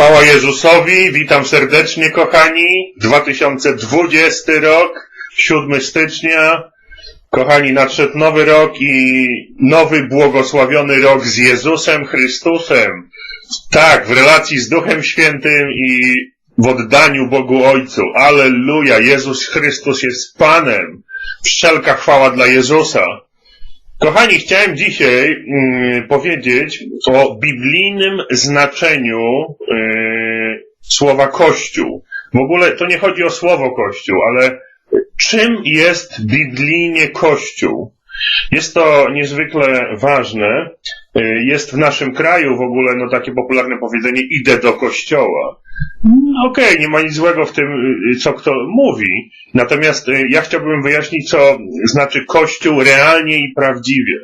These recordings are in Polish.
Chwała Jezusowi, witam serdecznie kochani. 2020 rok, 7 stycznia. Kochani, nadszedł nowy rok i nowy błogosławiony rok z Jezusem Chrystusem. Tak, w relacji z Duchem Świętym i w oddaniu Bogu Ojcu. Alleluja, Jezus Chrystus jest Panem. Wszelka chwała dla Jezusa. Kochani, chciałem dzisiaj mm, powiedzieć o biblijnym znaczeniu yy, słowa Kościół. W ogóle to nie chodzi o słowo Kościół, ale czym jest biblijnie Kościół? Jest to niezwykle ważne. Yy, Jest w naszym kraju w ogóle no, takie popularne powiedzenie idę do kościoła. Okej, nie ma nic złego w tym, y, co kto mówi. Natomiast y, ja chciałbym wyjaśnić, co znaczy Kościół realnie i prawdziwie.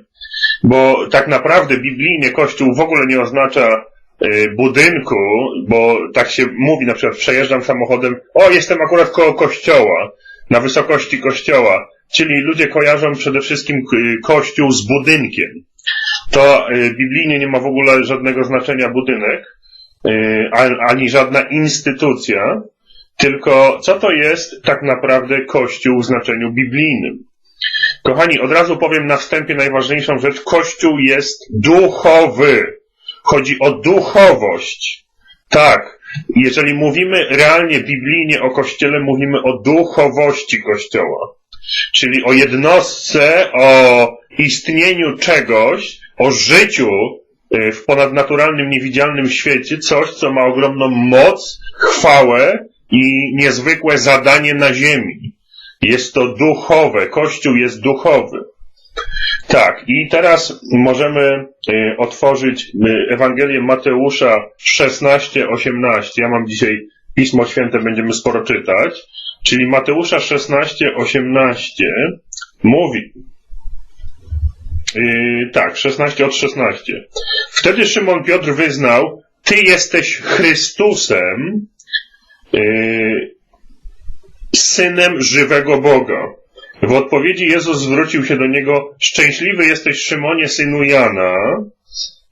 Bo tak naprawdę biblijnie Kościół w ogóle nie oznacza y, budynku, bo tak się mówi, na przykład przejeżdżam samochodem, o jestem akurat koło kościoła, na wysokości kościoła. Czyli ludzie kojarzą przede wszystkim y, kościół z budynkiem. To y, biblijnie nie ma w ogóle żadnego znaczenia budynek y, ani żadna instytucja, tylko co to jest tak naprawdę Kościół w znaczeniu biblijnym. Kochani, od razu powiem na wstępie najważniejszą rzecz. Kościół jest duchowy. Chodzi o duchowość. Tak. Jeżeli mówimy realnie biblijnie o Kościele, mówimy o duchowości Kościoła. Czyli o jednostce, o istnieniu czegoś, o życiu y, w ponadnaturalnym, niewidzialnym świecie, coś, co ma ogromną moc, chwałę i niezwykłe zadanie na ziemi. Jest to duchowe, Kościół jest duchowy. Tak, i teraz możemy y, otworzyć y, Ewangelię Mateusza 16-18. Ja mam dzisiaj Pismo Święte, będziemy sporo czytać. Czyli Mateusza 16-18 mówi, Yy, tak, 16 od 16. Wtedy Szymon Piotr wyznał, Ty jesteś Chrystusem, yy, synem żywego Boga. W odpowiedzi Jezus zwrócił się do niego, Szczęśliwy jesteś Szymonie, synu Jana,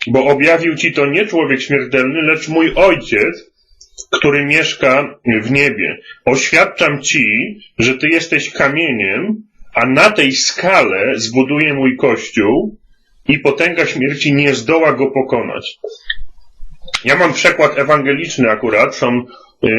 bo objawił ci to nie człowiek śmiertelny, lecz mój ojciec, który mieszka w niebie. Oświadczam ci, że ty jesteś kamieniem, a na tej skale zbuduję mój kościół i potęga śmierci nie zdoła go pokonać. Ja mam przekład ewangeliczny akurat, są, yy,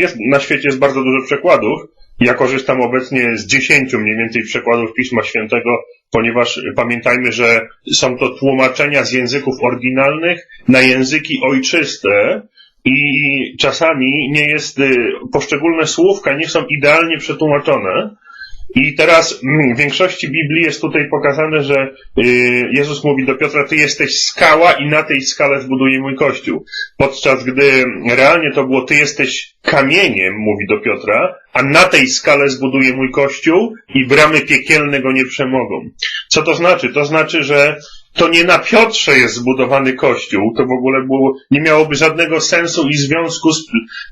jest, na świecie jest bardzo dużo przekładów. Ja korzystam obecnie z dziesięciu mniej więcej przekładów Pisma Świętego, ponieważ pamiętajmy, że są to tłumaczenia z języków oryginalnych na języki ojczyste, i czasami nie jest, y, poszczególne słówka nie są idealnie przetłumaczone. I teraz mm, w większości Biblii jest tutaj pokazane, że y, Jezus mówi do Piotra, ty jesteś skała i na tej skale zbuduję mój kościół. Podczas gdy realnie to było, ty jesteś kamieniem, mówi do Piotra, a na tej skale zbuduję mój kościół i bramy piekielne go nie przemogą. Co to znaczy? To znaczy, że to nie na Piotrze jest zbudowany kościół, to w ogóle było, nie miałoby żadnego sensu i związku z,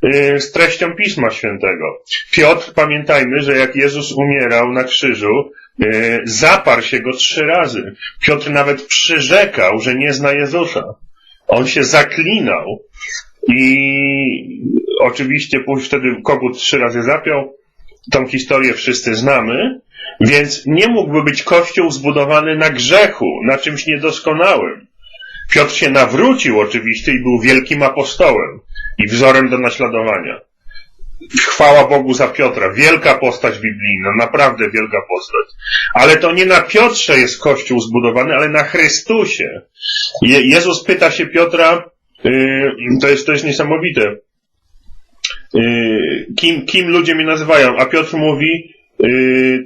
yy, z treścią Pisma Świętego. Piotr, pamiętajmy, że jak Jezus umierał na krzyżu, yy, zaparł się go trzy razy. Piotr nawet przyrzekał, że nie zna Jezusa. On się zaklinał i oczywiście później wtedy kogut trzy razy zapiął. Tą historię wszyscy znamy. Więc nie mógłby być kościół zbudowany na grzechu, na czymś niedoskonałym. Piotr się nawrócił oczywiście i był wielkim apostołem i wzorem do naśladowania. Chwała Bogu za Piotra. Wielka postać biblijna, naprawdę wielka postać. Ale to nie na Piotrze jest kościół zbudowany, ale na Chrystusie. Je Jezus pyta się Piotra, yy, to, jest, to jest niesamowite, yy, kim, kim ludzie mnie nazywają, a Piotr mówi,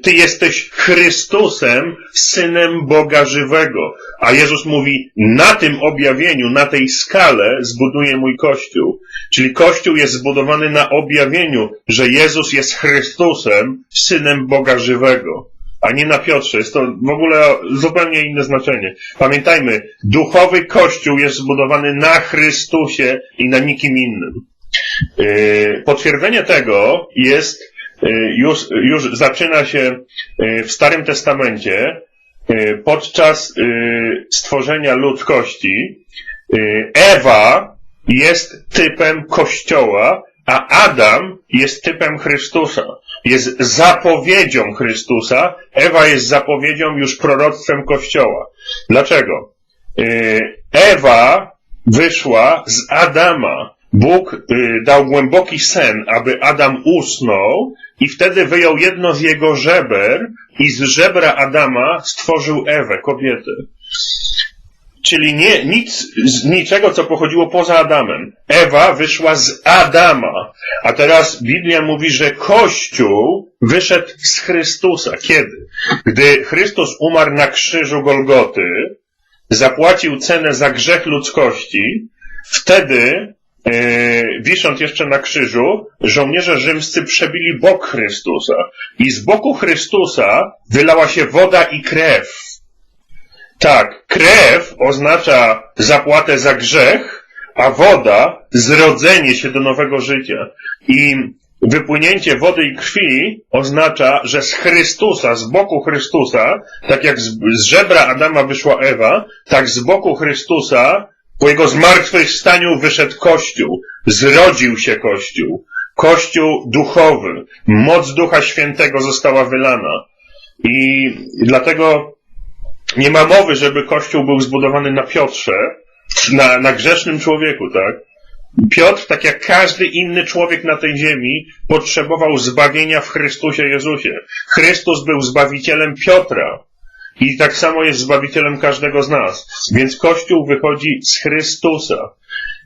ty jesteś Chrystusem, synem Boga żywego. A Jezus mówi, na tym objawieniu, na tej skale zbuduję mój Kościół. Czyli Kościół jest zbudowany na objawieniu, że Jezus jest Chrystusem, synem Boga żywego. A nie na Piotrze. Jest to w ogóle zupełnie inne znaczenie. Pamiętajmy, duchowy Kościół jest zbudowany na Chrystusie i na nikim innym. Yy, potwierdzenie tego jest już, już zaczyna się w Starym Testamencie podczas stworzenia ludzkości. Ewa jest typem Kościoła, a Adam jest typem Chrystusa. Jest zapowiedzią Chrystusa, Ewa jest zapowiedzią już proroctwem Kościoła. Dlaczego? Ewa wyszła z Adama. Bóg dał głęboki sen, aby Adam usnął i wtedy wyjął jedno z jego żeber i z żebra Adama stworzył Ewę, kobietę. Czyli nie, nic, z niczego, co pochodziło poza Adamem. Ewa wyszła z Adama. A teraz Biblia mówi, że Kościół wyszedł z Chrystusa. Kiedy? Gdy Chrystus umarł na krzyżu Golgoty, zapłacił cenę za grzech ludzkości, wtedy, wisząc jeszcze na krzyżu, żołnierze rzymscy przebili bok Chrystusa. I z boku Chrystusa wylała się woda i krew. Tak, krew oznacza zapłatę za grzech, a woda zrodzenie się do nowego życia. I wypłynięcie wody i krwi oznacza, że z Chrystusa, z boku Chrystusa, tak jak z, z żebra Adama wyszła Ewa, tak z boku Chrystusa, po jego zmartwychwstaniu wyszedł Kościół, zrodził się Kościół. Kościół duchowy, moc Ducha Świętego została wylana. I dlatego nie ma mowy, żeby Kościół był zbudowany na Piotrze, na, na grzesznym człowieku, tak? Piotr, tak jak każdy inny człowiek na tej ziemi, potrzebował zbawienia w Chrystusie Jezusie. Chrystus był zbawicielem Piotra. I tak samo jest zbawicielem każdego z nas. Więc Kościół wychodzi z Chrystusa.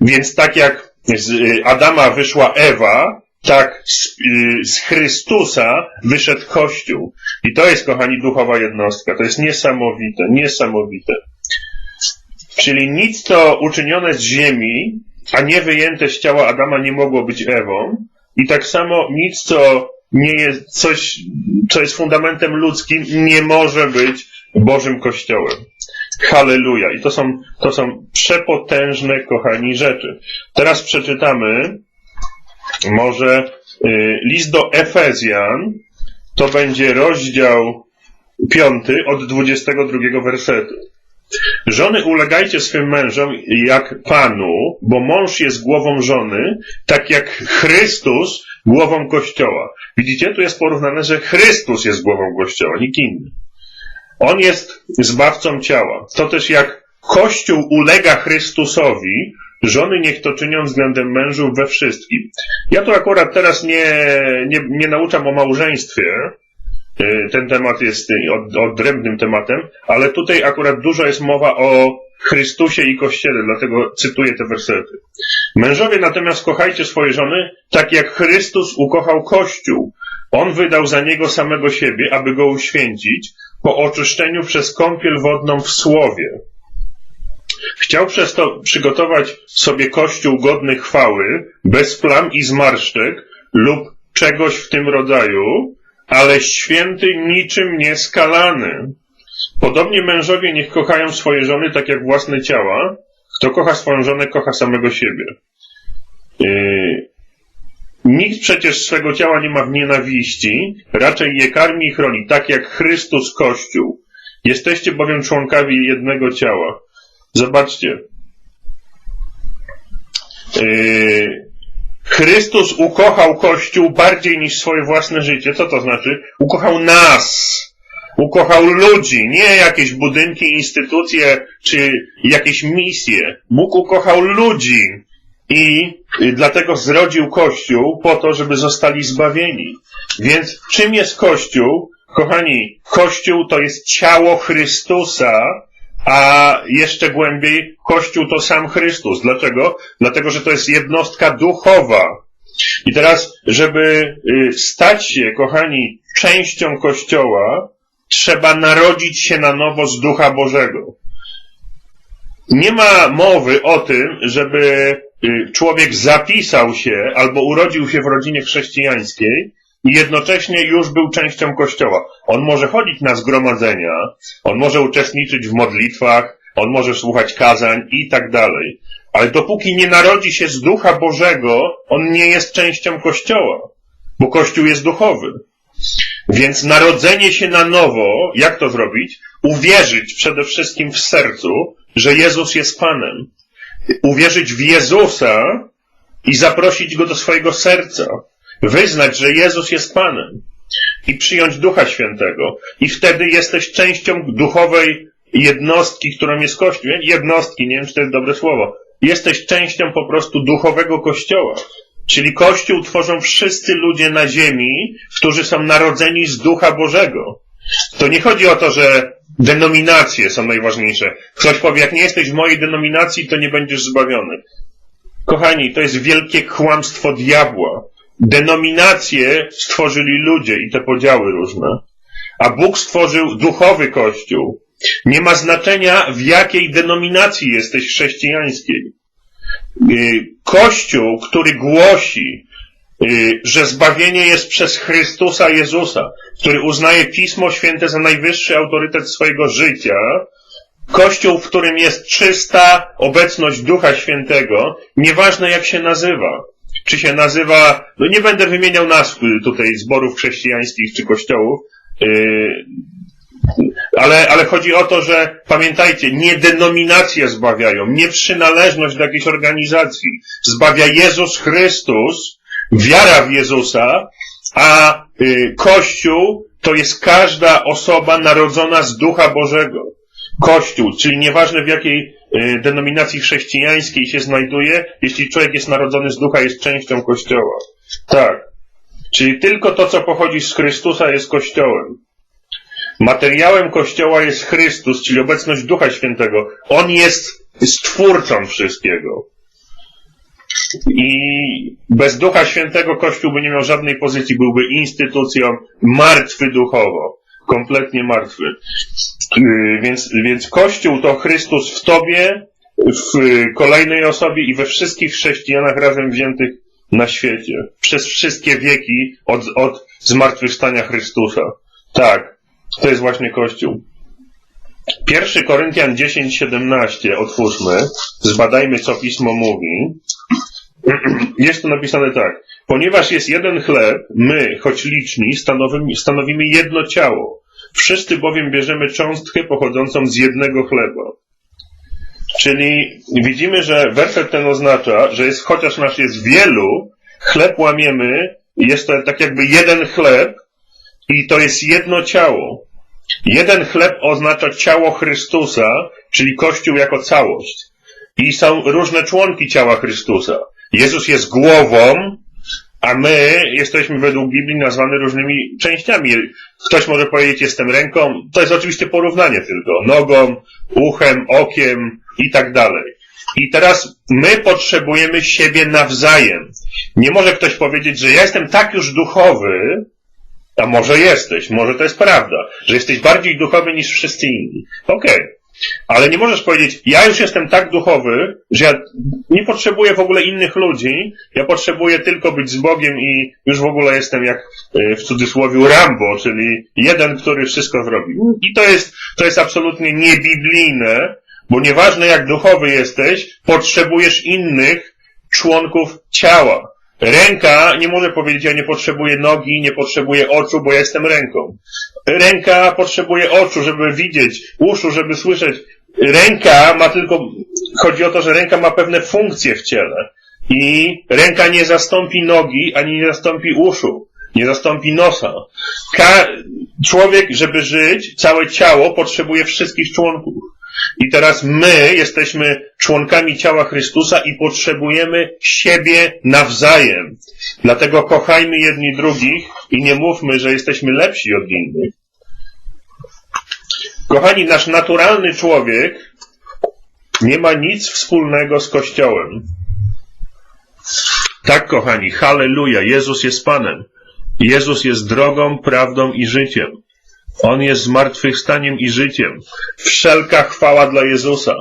Więc tak jak z y, Adama wyszła Ewa, tak z, y, z Chrystusa wyszedł Kościół. I to jest, kochani, duchowa jednostka. To jest niesamowite, niesamowite. Czyli nic, co uczynione z ziemi, a nie wyjęte z ciała Adama nie mogło być Ewą. I tak samo nic, co nie jest coś, co jest fundamentem ludzkim, nie może być Bożym Kościołem. Halleluja. I to są, to są przepotężne, kochani, rzeczy. Teraz przeczytamy może y, list do Efezjan, to będzie rozdział 5 od 22 wersetu. Żony ulegajcie swym mężom jak Panu, bo mąż jest głową żony, tak jak Chrystus głową Kościoła. Widzicie, tu jest porównane, że Chrystus jest głową Kościoła, nikt inny. On jest zbawcą ciała. To też jak Kościół ulega Chrystusowi, żony niech to czynią względem mężów we wszystkim. Ja tu akurat teraz nie, nie, nie nauczam o małżeństwie, Y, ten temat jest y, od, odrębnym tematem, ale tutaj akurat dużo jest mowa o Chrystusie i Kościele, dlatego cytuję te wersety. Mężowie natomiast kochajcie swoje żony, tak jak Chrystus ukochał Kościół. On wydał za niego samego siebie, aby go uświęcić, po oczyszczeniu przez kąpiel wodną w Słowie. Chciał przez to przygotować sobie Kościół godny chwały, bez plam i zmarszczek lub czegoś w tym rodzaju, ale święty niczym nieskalany. Podobnie mężowie niech kochają swoje żony tak jak własne ciała. Kto kocha swoją żonę, kocha samego siebie. Nikt przecież swego ciała nie ma w nienawiści, raczej je karmi i chroni, tak jak Chrystus Kościół. Jesteście bowiem członkami jednego ciała. Zobaczcie. Yy, Chrystus ukochał Kościół bardziej niż swoje własne życie. Co to znaczy? Ukochał nas. Ukochał ludzi, nie jakieś budynki, instytucje czy jakieś misje. Bóg ukochał ludzi i dlatego zrodził Kościół po to, żeby zostali zbawieni. Więc czym jest Kościół? Kochani, Kościół to jest ciało Chrystusa, a jeszcze głębiej, Kościół to sam Chrystus. Dlaczego? Dlatego, że to jest jednostka duchowa. I teraz, żeby y, stać się, kochani, częścią Kościoła, trzeba narodzić się na nowo z Ducha Bożego. Nie ma mowy o tym, żeby człowiek zapisał się albo urodził się w rodzinie chrześcijańskiej i jednocześnie już był częścią Kościoła. On może chodzić na zgromadzenia, on może uczestniczyć w modlitwach, on może słuchać kazań i tak dalej. Ale dopóki nie narodzi się z Ducha Bożego, on nie jest częścią Kościoła, bo Kościół jest duchowy. Więc narodzenie się na nowo, jak to zrobić? Uwierzyć przede wszystkim w sercu, że Jezus jest Panem. Uwierzyć w Jezusa i zaprosić Go do swojego serca. Wyznać, że Jezus jest Panem i przyjąć Ducha Świętego. I wtedy jesteś częścią duchowej jednostki, którą jest Kościół. Jednostki, nie wiem, czy to jest dobre słowo. Jesteś częścią po prostu duchowego Kościoła. Czyli Kościół tworzą wszyscy ludzie na ziemi, którzy są narodzeni z Ducha Bożego. To nie chodzi o to, że denominacje są najważniejsze. Ktoś powie, jak nie jesteś w mojej denominacji, to nie będziesz zbawiony. Kochani, to jest wielkie kłamstwo diabła. Denominacje stworzyli ludzie i te podziały różne. A Bóg stworzył duchowy kościół. Nie ma znaczenia, w jakiej denominacji jesteś chrześcijańskiej. Y, kościół, który głosi, że zbawienie jest przez Chrystusa Jezusa, który uznaje Pismo Święte za najwyższy autorytet swojego życia, Kościół, w którym jest czysta obecność Ducha Świętego, nieważne jak się nazywa. Czy się nazywa, no nie będę wymieniał nazw tutaj zborów chrześcijańskich czy kościołów, yy, ale, ale chodzi o to, że pamiętajcie, nie denominacje zbawiają, nie przynależność do jakiejś organizacji. Zbawia Jezus Chrystus, wiara w Jezusa, a y, Kościół to jest każda osoba narodzona z Ducha Bożego. Kościół, czyli nieważne w jakiej y, denominacji chrześcijańskiej się znajduje, jeśli człowiek jest narodzony z ducha, jest częścią Kościoła. Tak. Czyli tylko to, co pochodzi z Chrystusa, jest Kościołem. Materiałem Kościoła jest Chrystus, czyli obecność Ducha Świętego. On jest stwórcą wszystkiego. I bez Ducha Świętego Kościół by nie miał żadnej pozycji, byłby instytucją martwy duchowo. Kompletnie martwy. Y, więc, więc Kościół to Chrystus w Tobie, w kolejnej osobie i we wszystkich chrześcijanach razem wziętych na świecie. Przez wszystkie wieki od, od zmartwychwstania Chrystusa. Tak, to jest właśnie Kościół. 1 Koryntian 10:17 otwórzmy, zbadajmy co pismo mówi. Jest tu napisane tak. Ponieważ jest jeden chleb, my, choć liczni, stanowimy, stanowimy jedno ciało. Wszyscy bowiem bierzemy cząstkę pochodzącą z jednego chleba. Czyli widzimy, że werset ten oznacza, że jest, chociaż nasz jest wielu, chleb łamiemy, jest to tak jakby jeden chleb i to jest jedno ciało. Jeden chleb oznacza ciało Chrystusa, czyli Kościół jako całość. I są różne członki ciała Chrystusa. Jezus jest głową, a my jesteśmy według Biblii nazwani różnymi częściami. Ktoś może powiedzieć, jestem ręką. To jest oczywiście porównanie tylko. Nogą, uchem, okiem i tak dalej. I teraz my potrzebujemy siebie nawzajem. Nie może ktoś powiedzieć, że ja jestem tak już duchowy, a może jesteś, może to jest prawda, że jesteś bardziej duchowy niż wszyscy inni. Okej. Okay. Ale nie możesz powiedzieć, ja już jestem tak duchowy, że ja nie potrzebuję w ogóle innych ludzi, ja potrzebuję tylko być z Bogiem i już w ogóle jestem jak e, w cudzysłowie Rambo, czyli jeden, który wszystko zrobi. I to jest, to jest absolutnie niebiblijne, bo nieważne jak duchowy jesteś, potrzebujesz innych członków ciała. Ręka nie może powiedzieć, ja nie potrzebuję nogi, nie potrzebuję oczu, bo ja jestem ręką. Ręka potrzebuje oczu, żeby widzieć, uszu, żeby słyszeć. Ręka ma tylko, chodzi o to, że ręka ma pewne funkcje w ciele. I ręka nie zastąpi nogi, ani nie zastąpi uszu, nie zastąpi nosa. Ka człowiek, żeby żyć, całe ciało potrzebuje wszystkich członków. I teraz my jesteśmy członkami ciała Chrystusa i potrzebujemy siebie nawzajem. Dlatego kochajmy jedni drugich i nie mówmy, że jesteśmy lepsi od innych. Kochani, nasz naturalny człowiek nie ma nic wspólnego z Kościołem. Tak, kochani, halleluja, Jezus jest Panem. Jezus jest drogą, prawdą i życiem. On jest zmartwychwstaniem i życiem. Wszelka chwała dla Jezusa.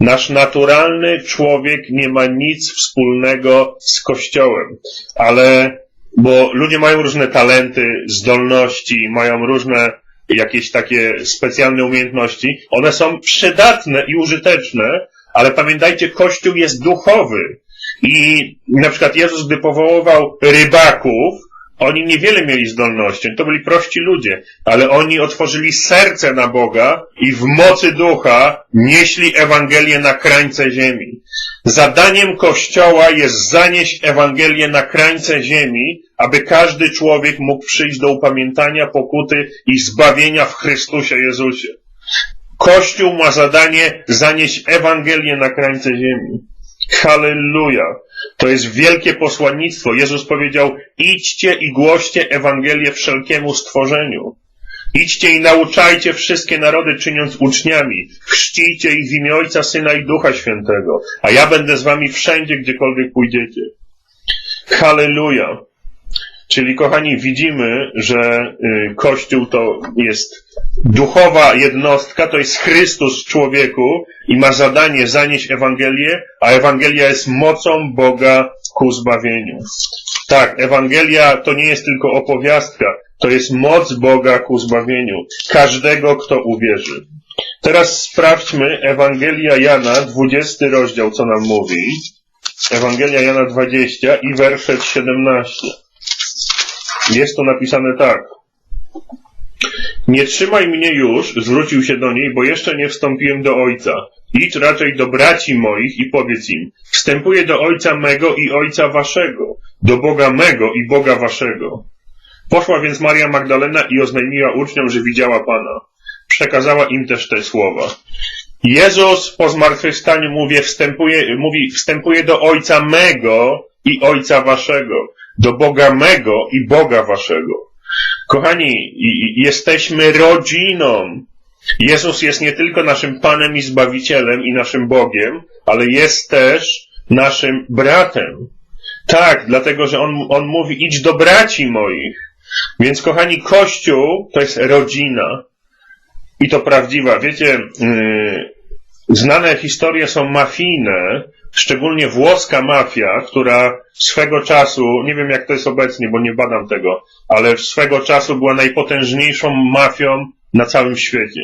Nasz naturalny człowiek nie ma nic wspólnego z Kościołem, ale bo ludzie mają różne talenty, zdolności, mają różne jakieś takie specjalne umiejętności. One są przydatne i użyteczne, ale pamiętajcie, Kościół jest duchowy. I na przykład Jezus, gdy powoływał rybaków, Oni niewiele mieli zdolności, to byli prości ludzie, ale oni otworzyli serce na Boga i w mocy ducha nieśli Ewangelię na krańce ziemi. Zadaniem Kościoła jest zanieść Ewangelię na krańce ziemi, aby każdy człowiek mógł przyjść do upamiętania, pokuty i zbawienia w Chrystusie Jezusie. Kościół ma zadanie zanieść Ewangelię na krańce ziemi. Halleluja! To jest wielkie posłannictwo. Jezus powiedział, idźcie i głoście Ewangelię wszelkiemu stworzeniu. Idźcie i nauczajcie wszystkie narody, czyniąc uczniami. Chrzcijcie ich w imię Ojca, Syna i Ducha Świętego. A ja będę z wami wszędzie, gdziekolwiek pójdziecie. Halleluja! Czyli, kochani, widzimy, że y, Kościół to jest duchowa jednostka, to jest Chrystus w człowieku i ma zadanie zanieść Ewangelię, a Ewangelia jest mocą Boga ku zbawieniu. Tak, Ewangelia to nie jest tylko opowiastka, to jest moc Boga ku zbawieniu. Każdego, kto uwierzy. Teraz sprawdźmy Ewangelia Jana, 20 rozdział, co nam mówi. Ewangelia Jana 20 i werset 17. Jest to napisane tak. Nie trzymaj mnie już, zwrócił się do niej, bo jeszcze nie wstąpiłem do Ojca. Idź raczej do braci moich i powiedz im, wstępuję do Ojca mego i Ojca waszego, do Boga mego i Boga waszego. Poszła więc Maria Magdalena i oznajmiła uczniom, że widziała Pana. Przekazała im też te słowa. Jezus po zmartwychwstaniu mówi, wstępuje, mówi, wstępuje do Ojca mego i Ojca waszego, do Boga mego i Boga waszego. Kochani, jesteśmy rodziną. Jezus jest nie tylko naszym Panem i Zbawicielem i naszym Bogiem, ale jest też naszym bratem. Tak, dlatego, że on, on mówi, idź do braci moich. Więc, kochani, Kościół to jest rodzina. I to prawdziwa. Wiecie, yy, znane historie są mafijne, szczególnie włoska mafia, która swego czasu, nie wiem jak to jest obecnie, bo nie badam tego, ale swego czasu była najpotężniejszą mafią na całym świecie.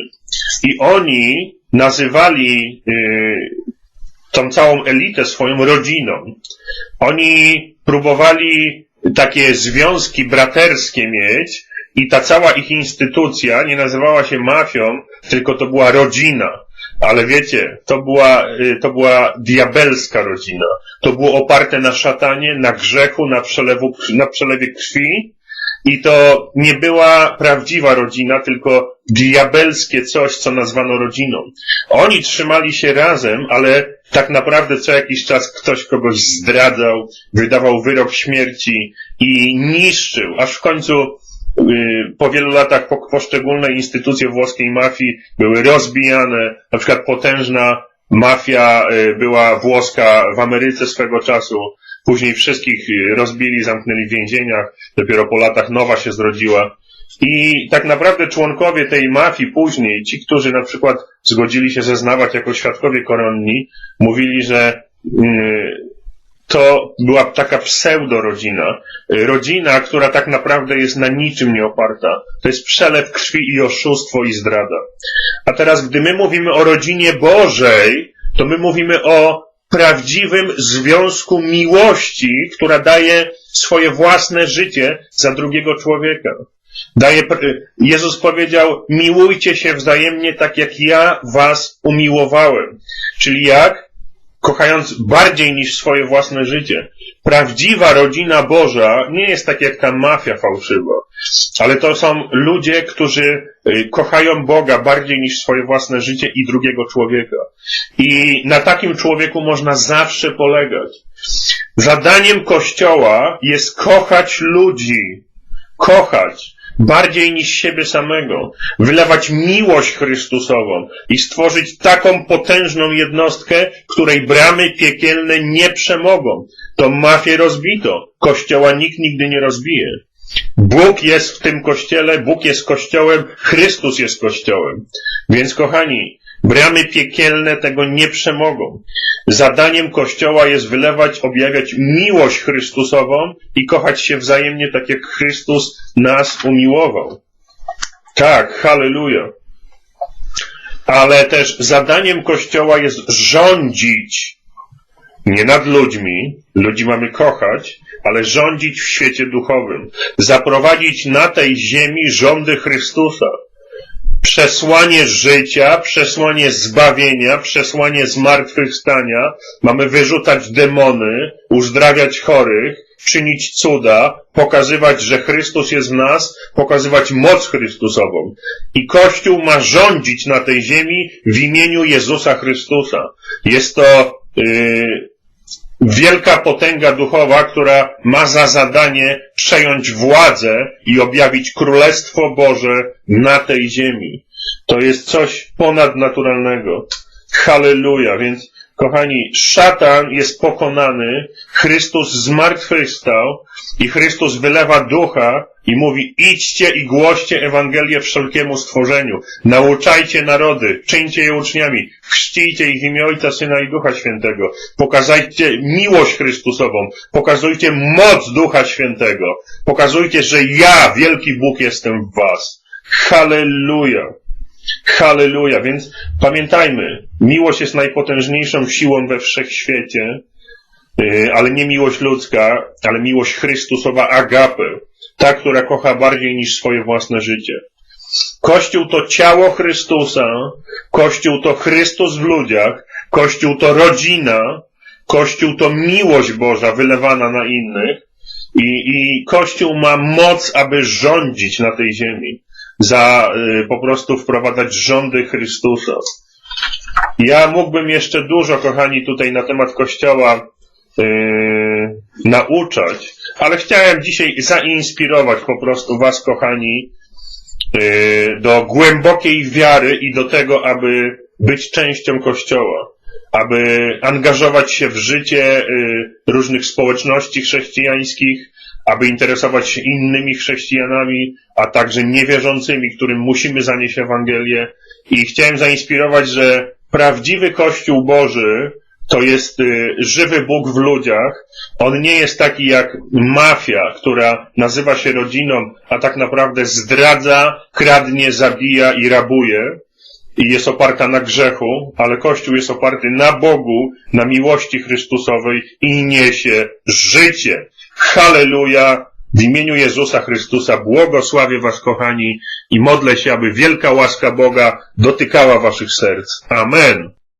I oni nazywali yy, tą całą elitę swoją rodziną. Oni próbowali takie związki braterskie mieć i ta cała ich instytucja nie nazywała się mafią, tylko to była rodzina. Ale wiecie, to była, y, to była diabelska rodzina. To było oparte na szatanie, na grzechu, na, przelewu, na przelewie krwi. I to nie była prawdziwa rodzina, tylko diabelskie coś, co nazwano rodziną. Oni trzymali się razem, ale tak naprawdę co jakiś czas ktoś kogoś zdradzał, wydawał wyrok śmierci i niszczył, aż w końcu po wielu latach poszczególne instytucje włoskiej mafii były rozbijane. Na przykład potężna mafia y, była włoska w Ameryce swego czasu. Później wszystkich y, rozbili, zamknęli w więzieniach. Dopiero po latach nowa się zrodziła. I tak naprawdę członkowie tej mafii później, ci, którzy na przykład zgodzili się zeznawać jako świadkowie koronni, mówili, że to była taka pseudo-rodzina. Rodzina, która tak naprawdę jest na niczym nie oparta. To jest przelew krwi i oszustwo i zdrada. A teraz, gdy my mówimy o rodzinie Bożej, to my mówimy o prawdziwym związku miłości, która daje swoje własne życie za drugiego człowieka. Daje, Jezus powiedział, miłujcie się wzajemnie tak jak ja was umiłowałem. Czyli jak? Kochając bardziej niż swoje własne życie. Prawdziwa rodzina Boża nie jest tak jak ta mafia fałszywa, ale to są ludzie, którzy y, kochają Boga bardziej niż swoje własne życie i drugiego człowieka. I na takim człowieku można zawsze polegać. Zadaniem Kościoła jest kochać ludzi. Kochać bardziej niż siebie samego, wylewać miłość Chrystusową i stworzyć taką potężną jednostkę, której bramy piekielne nie przemogą. To mafię rozbito. Kościoła nikt nigdy nie rozbije. Bóg jest w tym kościele, Bóg jest kościołem, Chrystus jest kościołem. Więc kochani, bramy piekielne tego nie przemogą. Zadaniem Kościoła jest wylewać, objawiać miłość Chrystusową i kochać się wzajemnie tak jak Chrystus nas umiłował. Tak, halleluja. Ale też zadaniem Kościoła jest rządzić nie nad ludźmi, ludzi mamy kochać, ale rządzić w świecie duchowym, zaprowadzić na tej ziemi rządy Chrystusa. Przesłanie życia, przesłanie zbawienia, przesłanie zmartwychwstania. Mamy wyrzucać demony, uzdrawiać chorych, czynić cuda, pokazywać, że Chrystus jest w nas, pokazywać moc Chrystusową. I Kościół ma rządzić na tej ziemi w imieniu Jezusa Chrystusa. Jest to yy, wielka potęga duchowa, która ma za zadanie przejąć władzę i objawić Królestwo Boże na tej ziemi. To jest coś ponadnaturalnego. Halleluja, więc kochani, szatan jest pokonany, Chrystus zmartwychwstał i Chrystus wylewa ducha i mówi idźcie i głoście Ewangelię wszelkiemu stworzeniu, nauczajcie narody, czyńcie je uczniami, chrzcijcie ich w imię Ojca, Syna i Ducha Świętego, pokazajcie miłość Chrystusową, pokazujcie moc Ducha Świętego, pokazujcie, że ja, wielki Bóg, jestem w was. Halleluja! Halleluja! Więc pamiętajmy, miłość jest najpotężniejszą siłą we wszechświecie, yy, ale nie miłość ludzka, ale miłość Chrystusowa agape, ta, która kocha bardziej niż swoje własne życie. Kościół to ciało Chrystusa, Kościół to Chrystus w ludziach, Kościół to rodzina, Kościół to miłość Boża wylewana na innych i, i Kościół ma moc, aby rządzić na tej ziemi, za y, po prostu wprowadzać rządy Chrystusa. Ja mógłbym jeszcze dużo, kochani, tutaj na temat Kościoła yy, nauczać, ale chciałem dzisiaj zainspirować po prostu Was, kochani, yy, do głębokiej wiary i do tego, aby być częścią Kościoła, aby angażować się w życie yy, różnych społeczności chrześcijańskich, aby interesować się innymi chrześcijanami, a także niewierzącymi, którym musimy zanieść Ewangelię. I chciałem zainspirować, że prawdziwy Kościół Boży to jest y, żywy Bóg w ludziach. On nie jest taki jak mafia, która nazywa się rodziną, a tak naprawdę zdradza, kradnie, zabija i rabuje. I jest oparta na grzechu, ale Kościół jest oparty na Bogu, na miłości Chrystusowej i niesie życie. Halleluja! W imieniu Jezusa Chrystusa błogosławię Was, kochani, i modlę się, aby wielka łaska Boga dotykała Waszych serc. Amen.